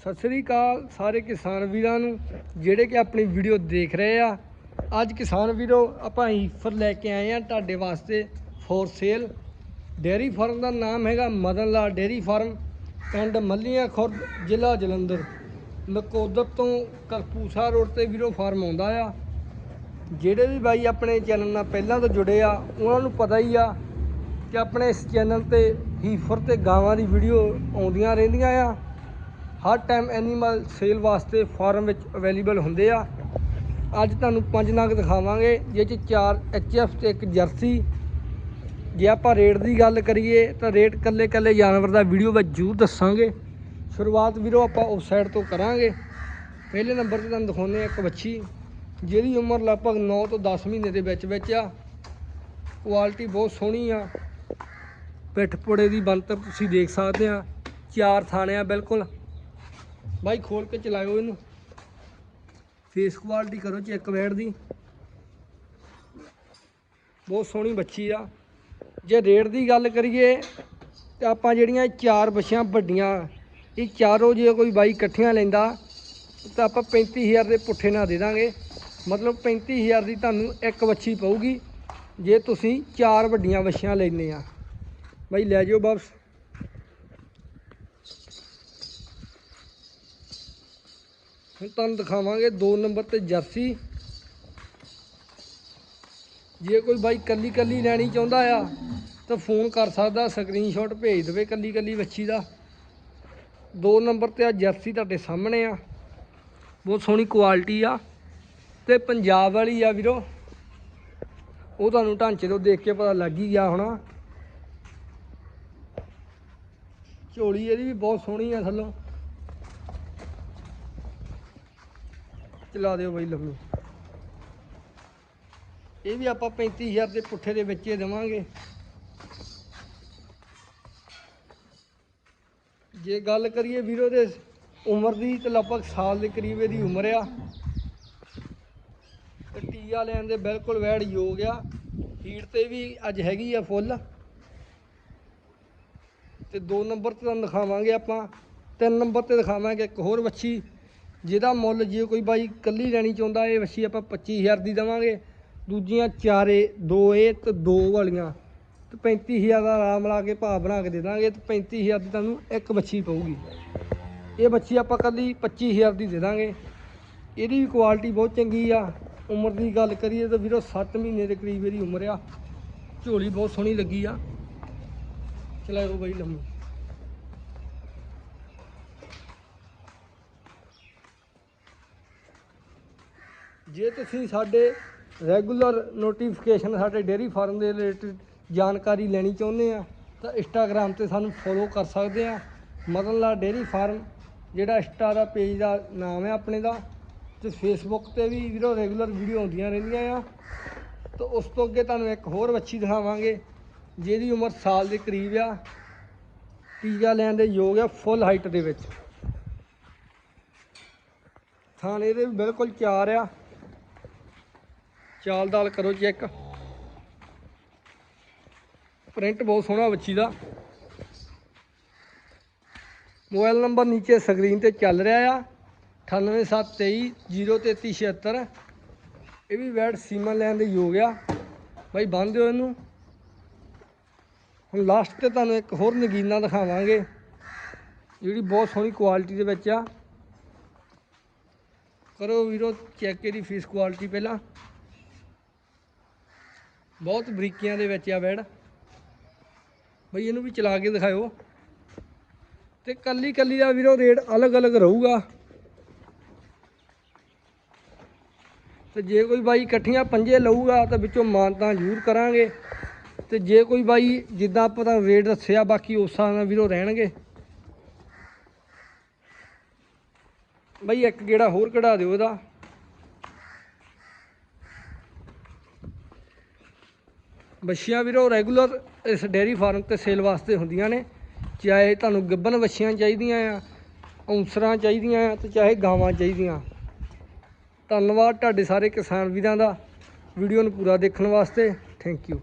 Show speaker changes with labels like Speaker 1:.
Speaker 1: ਸਤਿ ਸ੍ਰੀ ਅਕਾਲ ਸਾਰੇ ਕਿਸਾਨ ਵੀਰਾਂ ਨੂੰ, ਜਿਹੜੇ ਕਿ ਆਪਣੀ ਵੀਡੀਓ ਦੇਖ ਰਹੇ ਆ। ਅੱਜ ਕਿਸਾਨ ਵੀਰੋ, ਆਪਾਂ ਹੀਫਰ ਲੈ ਕੇ ਆਏ ਆ ਤੁਹਾਡੇ ਵਾਸਤੇ ਫੋਰ ਸੇਲ ਡੇਅਰੀ ਫਾਰਮ ਦਾ ਨਾਮ ਹੈਗਾ ਮਦਨ ਲਾਲ ਡੇਅਰੀ ਫਾਰਮ ਪਿੰਡ ਮੱਲੀਆਂ ਖੁਰਦ, ਜ਼ਿਲ੍ਹਾ ਜਲੰਧਰ। ਨਕੋਦਰ ਤੋਂ ਕਰਪੂਸਾ ਰੋਡ ਤੇ ਵੀਰੋ ਫਾਰਮ ਆਉਂਦਾ ਆ। ਜਿਹੜੇ ਵੀ ਬਾਈ ਆਪਣੇ ਚੈਨਲ ਨਾਲ ਪਹਿਲਾਂ ਤੋਂ ਜੁੜੇ ਆ, ਉਹਨਾਂ ਨੂੰ ਪਤਾ ਹੀ ਆ ਕਿ ਆਪਣੇ ਇਸ ਚੈਨਲ ਤੇ ਹੀਫਰ ਤੇ ਗਾਵਾਂ ਦੀ ਵੀਡੀਓ ਆਉਂਦੀਆਂ ਰਹਿੰਦੀਆਂ ਆ। ਹਰ ਟਾਈਮ ਐਨੀਮਲ ਸੇਲ ਵਾਸਤੇ ਫਾਰਮ ਵਿੱਚ ਅਵੇਲੇਬਲ ਹੁੰਦੇ ਆ। ਅੱਜ ਤੁਹਾਨੂੰ ਪੰਜ ਨਗ ਦਿਖਾਵਾਂਗੇ ਜਿਹਦੇ ਚ ਚਾਰ ਐਚਐਫ ਤੇ ਇੱਕ ਜਰਸੀ। ਜੇ ਆਪਾਂ ਰੇਟ ਦੀ ਗੱਲ ਕਰੀਏ, ਤਾਂ ਰੇਟ ਕੱਲੇ ਕੱਲੇ ਜਾਨਵਰ ਦਾ ਵੀਡੀਓ ਵਿੱਚ ਜ਼ਰੂਰ ਦੱਸਾਂਗੇ। ਸ਼ੁਰੂਆਤ ਵੀਰੋ ਆਪਾਂ ਉਸ ਸਾਈਡ ਤੋਂ ਕਰਾਂਗੇ। ਪਹਿਲੇ ਨੰਬਰ ਤੇ ਤੁਹਾਨੂੰ ਦਿਖਾਉਂਦੇ ਆ ਇੱਕ ਵੱਛੀ, ਜਿਹਦੀ ਉਮਰ ਲਗਭਗ 9 ਤੋਂ 10 ਮਹੀਨੇ ਦੇ ਵਿੱਚ ਵਿੱਚ ਆ। ਕੁਆਲਿਟੀ ਬਹੁਤ ਸੋਹਣੀ ਆ। ਪਿੱਠ ਪੁੜੇ ਦੀ ਬਣਤਰ ਤੁਸੀਂ ਦੇਖ ਸਕਦੇ ਆ। ਚਾਰ ਥਾਣੇ ਆ ਬਿਲਕੁਲ ਬਾਈ ਖੋਲ ਕੇ ਚਲਾਇਓ ਇਹਨੂੰ। ਫੇਸ ਕੁਆਲਿਟੀ ਕਰੋ ਚੈੱਕ ਬੈਠ ਦੀ। ਬਹੁਤ ਸੋਹਣੀ ਬੱਚੀ ਆ। ਜੇ ਰੇਟ ਦੀ ਗੱਲ ਕਰੀਏ ਤੇ ਆਪਾਂ ਜਿਹੜੀਆਂ ਚਾਰ ਬੱਚੀਆਂ ਵੱਡੀਆਂ, ਇਹ ਚਾਰੋਂ ਜੇ ਕੋਈ ਬਾਈ ਇਕੱਠੀਆਂ ਲੈਂਦਾ, ਤਾਂ ਆਪਾਂ 35000 ਦੇ ਪੁੱਠੇ ਨਾਲ ਦੇ ਦਾਂਗੇ। ਮਤਲਬ 35000 ਦੀ ਤੁਹਾਨੂੰ ਇੱਕ ਵੱਛੀ ਪਊਗੀ, ਜੇ ਤੁਸੀਂ ਚਾਰ ਵੱਡੀਆਂ ਵੱਛੀਆਂ ਲੈਂਦੇ ਆ। ਬਾਈ ਲੈ ਜਿਓ ਵਾਪਸ। ਹੁਣ ਤੁਹਾਨੂੰ ਦਿਖਾਵਾਂਗੇ 2 ਨੰਬਰ ਤੇ ਜਰਸੀ। ਜੇ ਕੋਈ ਬਾਈ ਕੱਲੀ ਕੱਲੀ ਲੈਣੀ ਚਾਹੁੰਦਾ ਆ, ਤਾਂ ਫੋਨ ਕਰ ਸਕਦਾ ਸਕਰੀਨਸ਼ਾਟ ਭੇਜ ਦੇਵੇ ਕੱਲੀ ਕੱਲੀ ਵੱਛੀ ਦਾ। 2 ਨੰਬਰ ਤੇ ਆ ਜਰਸੀ ਤੁਹਾਡੇ ਸਾਹਮਣੇ ਆ। ਬਹੁਤ ਸੋਹਣੀ ਕੁਆਲਿਟੀ ਆ। ਤੇ ਪੰਜਾਬ ਵਾਲੀ ਆ ਵੀਰੋ। ਉਹ ਤੁਹਾਨੂੰ ਢਾਂਚੇ ਤੋਂ ਦੇਖ ਕੇ ਪਤਾ ਲੱਗ ਹੀ ਗਿਆ ਹੋਣਾ। ਝੋਲੀ ਇਹਦੀ ਵੀ ਬਹੁਤ ਸੋਹਣੀ ਆ ਥੱਲੋਂ। ਚਲਾ ਦਿਓ ਬਾਈ ਲੰਮੀ ਇਹ ਵੀ ਆਪਾਂ 35000 ਦੇ ਪੁੱਠੇ ਦੇ ਵਿੱਚ ਹੀ ਦੇਵਾਂਗੇ। ਜੇ ਗੱਲ ਕਰੀਏ ਵੀਰੋ ਦੇ ਉਮਰ ਦੀ ਤੇ ਲਗਭਗ ਸਾਲ ਦੇ ਕਰੀਬ ਇਹਦੀ ਉਮਰ ਆ। ਤੇ ਟੀਆ ਲੈਣ ਦੇ ਬਿਲਕੁਲ ਵੈੜ ਯੋਗ ਆ। ਹੀਟ ਤੇ ਵੀ ਅੱਜ ਹੈਗੀ ਆ ਫੁੱਲ। ਤੇ 2 ਨੰਬਰ ਤੇ ਤੁਹਾਨੂੰ ਦਿਖਾਵਾਂਗੇ ਆਪਾਂ। 3 ਨੰਬਰ ਤੇ ਦਿਖਾਵਾਂਗੇ ਇੱਕ ਹੋਰ ਵੱਛੀ। ਜਿਹਦਾ ਮੁੱਲ ਜੇ ਕੋਈ ਬਾਈ ਕੱਲੀ ਲੈਣੀ ਚਾਹੁੰਦਾ, ਇਹ ਵੱਛੀ ਆਪਾਂ 25000 ਦੀ ਦੇਵਾਂਗੇ। ਦੂਜੀਆਂ ਚਾਰੇ, ਦੋ ਇਹ ਤੇ ਦੋ ਵਾਲੀਆਂ। ਤੇ 35000 ਦਾ ਆਰਾਮ ਲਾ ਕੇ ਭਾਅ ਬਣਾ ਕੇ ਦੇ ਦਾਂਗੇ ਤੇ 35000 ਦੀ ਤੁਹਾਨੂੰ ਇੱਕ ਵੱਛੀ ਪਊਗੀ। ਇਹ ਵੱਛੀ ਆਪਾਂ ਕੱਲੀ 25000 ਦੀ ਦੇ ਦਾਂਗੇ। ਇਹਦੀ ਵੀ ਕੁਆਲਿਟੀ ਬਹੁਤ ਚੰਗੀ ਆ। ਉਮਰ ਦੀ ਗੱਲ ਕਰੀਏ ਤਾਂ ਵੀਰੋ 7 ਮਹੀਨੇ ਦੇ ਕਰੀਬ ਇਹਦੀ ਉਮਰ ਆ। ਝੋਲੀ ਬਹੁਤ ਸੋਹਣੀ ਲੱਗੀ ਆ। ਚਲਾਓ ਬਾਈ ਲੰਮੀ। ਜੇ ਤੁਸੀਂ ਸਾਡੇ ਰੈਗੂਲਰ ਨੋਟੀਫਿਕੇਸ਼ਨ ਸਾਡੇ ਡੇਅਰੀ ਫਾਰਮ ਦੇ ਰਿਲੇਟਡ ਜਾਣਕਾਰੀ ਲੈਣੀ ਚਾਹੁੰਦੇ ਆ, ਤਾਂ ਇੰਸਟਾਗ੍ਰam ਤੇ ਸਾਨੂੰ ਫੋਲੋ ਕਰ ਸਕਦੇ ਆ। ਮਦਨ ਲਾਲ ਡੇਅਰੀ ਫਾਰਮ, ਜਿਹੜਾ ਇੰਸਟਾ ਦਾ ਪੇਜ ਦਾ ਨਾਮ ਹੈ ਆਪਣੇ ਦਾ, ਤੇ ਫੇਸਬੁੱਕ ਤੇ ਵੀ ਵੀਰੋ ਰੈਗੂਲਰ ਵੀਡੀਓ ਆਉਂਦੀਆਂ ਰਹਿੰਦੀਆਂ ਆ। ਤਾਂ ਉਸ ਤੋਂ ਅੱਗੇ ਤੁਹਾਨੂੰ ਇੱਕ ਹੋਰ ਵੱਛੀ ਦਿਖਾਵਾਂਗੇ, ਜਿਹਦੀ ਉਮਰ ਸਾਲ ਦੇ ਕਰੀਬ ਆ। ਟੀਕਾ ਲੈਣ ਦੇ ਯੋਗ ਆ ਫੁੱਲ ਹਾਈਟ ਦੇ ਵਿੱਚ। ਥਾਣੇ ਦੇ ਬਿਲਕੁਲ ਚਾਰ ਆ। ਚਾਲ ਦਾਲ ਕਰੋ ਚੈੱਕ। ਪ੍ਰਿੰਟ ਬਹੁਤ ਸੋਹਣਾ ਬੱਚੀ ਦਾ। ਮੋਬਾਈਲ ਨੰਬਰ ਨੀਚੇ ਸਕਰੀਨ ਤੇ ਚੱਲ ਰਿਹਾ ਆ। 9873203376 ਇਹ ਵੀ ਵੈਟ ਸੀਮਾ ਲੈਣ ਦੇ ਯੋਗ ਆ। ਬਾਈ ਬੰਨ ਦਿਓ ਇਹਨੂੰ। ਹੁਣ ਲਾਸਟ ਤੇ ਤੁਹਾਨੂੰ ਇੱਕ ਹੋਰ ਨਗੀਨਾ ਦਿਖਾਵਾਂਗੇ। ਜਿਹੜੀ ਬਹੁਤ ਸੋਹਣੀ ਕੁਆਲਿਟੀ ਦੇ ਵਿੱਚ ਆ। ਕਰੋ ਵੀਰੋ ਚੈੱਕ ਇਹਦੀ ਫੀਸ ਕੁਆਲਿਟੀ ਪਹਿਲਾਂ। ਬਹੁਤ ਬਰੀਕੀਆਂ ਦੇ ਵਿੱਚ ਆ ਬੈਡ ਬਈ ਇਹਨੂੰ ਵੀ ਚਲਾ ਕੇ ਦਿਖਾਇਓ। ਤੇ ਕੱਲੀ ਕੱਲੀ ਦਾ ਵੀਰੋ ਰੇਟ ਅਲੱਗ-ਅਲੱਗ ਰਹੂਗਾ। ਤੇ ਜੇ ਕੋਈ ਬਾਈ ਇਕੱਠੀਆਂ ਪੰਜੇ ਲਊਗਾ ਤਾਂ ਵਿੱਚੋਂ ਮਾਨਤਾ ਜ਼ਰੂਰ ਕਰਾਂਗੇ। ਤੇ ਜੇ ਕੋਈ ਬਾਈ ਜਿੱਦਾਂ ਆਪਾਂ ਤਾਂ ਰੇਟ ਦੱਸਿਆ, ਬਾਕੀ ਉਸ ਹਿਸਾਬ ਨਾਲ ਵੀਰੋ ਰਹਿਣਗੇ। ਬਾਈ ਇੱਕ ਗੇੜਾ ਹੋਰ ਕਢਾ ਦਿਓ ਇਹਦਾ। ਬੱਛੀਆਂ ਵੀਰੋ ਰੈਗੂਲਰ ਇਸ ਡੇਅਰੀ ਫਾਰਮ ਤੇ ਸੇਲ ਵਾਸਤੇ ਹੁੰਦੀਆਂ ਨੇ। ਚਾਹੇ ਤੁਹਾਨੂੰ ਗੱਬਨ ਬੱਛੀਆਂ ਚਾਹੀਦੀਆਂ ਆ ਔਂਸਰਾਂ ਚਾਹੀਦੀਆਂ ਆ ਤੇ ਚਾਹੇ ਗਾਵਾਂ ਚਾਹੀਦੀਆਂ। ਧੰਨਵਾਦ ਤੁਹਾਡੇ ਸਾਰੇ ਕਿਸਾਨ ਵੀਰਾਂ ਦਾ। ਵੀਡੀਓ ਨੂੰ ਪੂਰਾ ਦੇਖਣ ਵਾਸਤੇ। Thank you